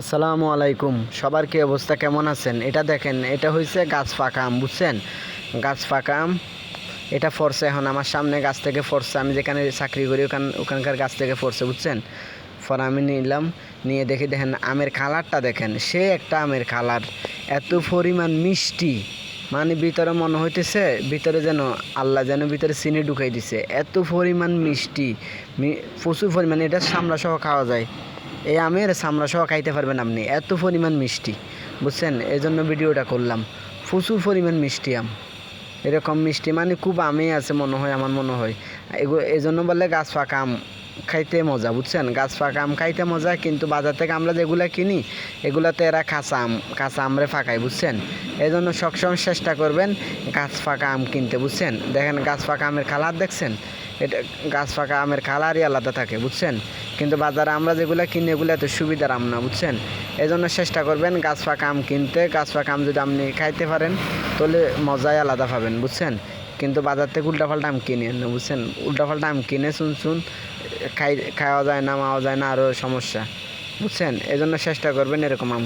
আসসালামু আলাইকুম। সবার কি অবস্থা? কেমন আছেন? এটা দেখেন, এটা হয়েছে গাছ পাকা আম, বুঝছেন? গাছ পাকা আম, এটা ফরছে এখন। আমার সামনে গাছ থেকে ফরছে। আমি যেখানে চাকরি করি, ওখান ওখানকার গাছ থেকে ফরছে, বুঝছেন? পর আমি নিলাম, নিয়ে দেখি দেখেন, আমের কালারটা দেখেন। সে একটা আমের কালার। এত পরিমাণ মিষ্টি। মানে ভিতরে মনে হইতেছে, ভিতরে যেন আল্লাহ যেন ভিতরে চিনি ঢুকাই দিছে। এত পরিমাণ মিষ্টি। প্রচুর পরিমাণে, এটা সামলা সহ খাওয়া যায়। এই আমের সামরা সহ খাইতে পারবেন আপনি। এত পরিমাণ মিষ্টি, বুঝছেন? এই জন্য ভিডিওটা করলাম। প্রচুর পরিমাণ মিষ্টি আম। এরকম মিষ্টি মানে খুব আমই আছে মনে হয়, আমার মনে হয়। এগুলো এই জন্য বলে গাছ পাকা আম খাইতে মজা, বুঝছেন? গাছ পাকা আম খাইতে মজা, কিন্তু বাজার থেকে আমরা যেগুলা কিনি, এগুলাতে এরা কাঁচা আম কাঁচা আমরে ফাঁকায়, বুঝছেন? এই জন্য সবসময় চেষ্টা করবেন গাছ পাকা আম কিনতে, বুঝছেন? দেখেন গাছ পাকা আমের কালার দেখছেন? এটা গাছ পাকা আমের কালারই আলাদা থাকে, বুঝছেন? কিন্তু বাজারে আমরা যেগুলো কিনি, এগুলো এত সুবিধার আম না, বুঝছেন? এই জন্য চেষ্টা করবেন গাছ পাকা আম কিনতে। গাছ পাকা আম যদি আপনি খাইতে পারেন, তাহলে মজাই আলাদা পাবেন, বুঝছেন? কিন্তু বাজার থেকে উল্টাপাল্টা আম কিনে না বুঝছেন? উল্টাপাল্টা আম কিনে শুন শুন খাই, খাওয়া যায় না, মাওয়া যায় না আরও সমস্যা, বুঝছেন? এই জন্য চেষ্টা করবেন এরকম আম।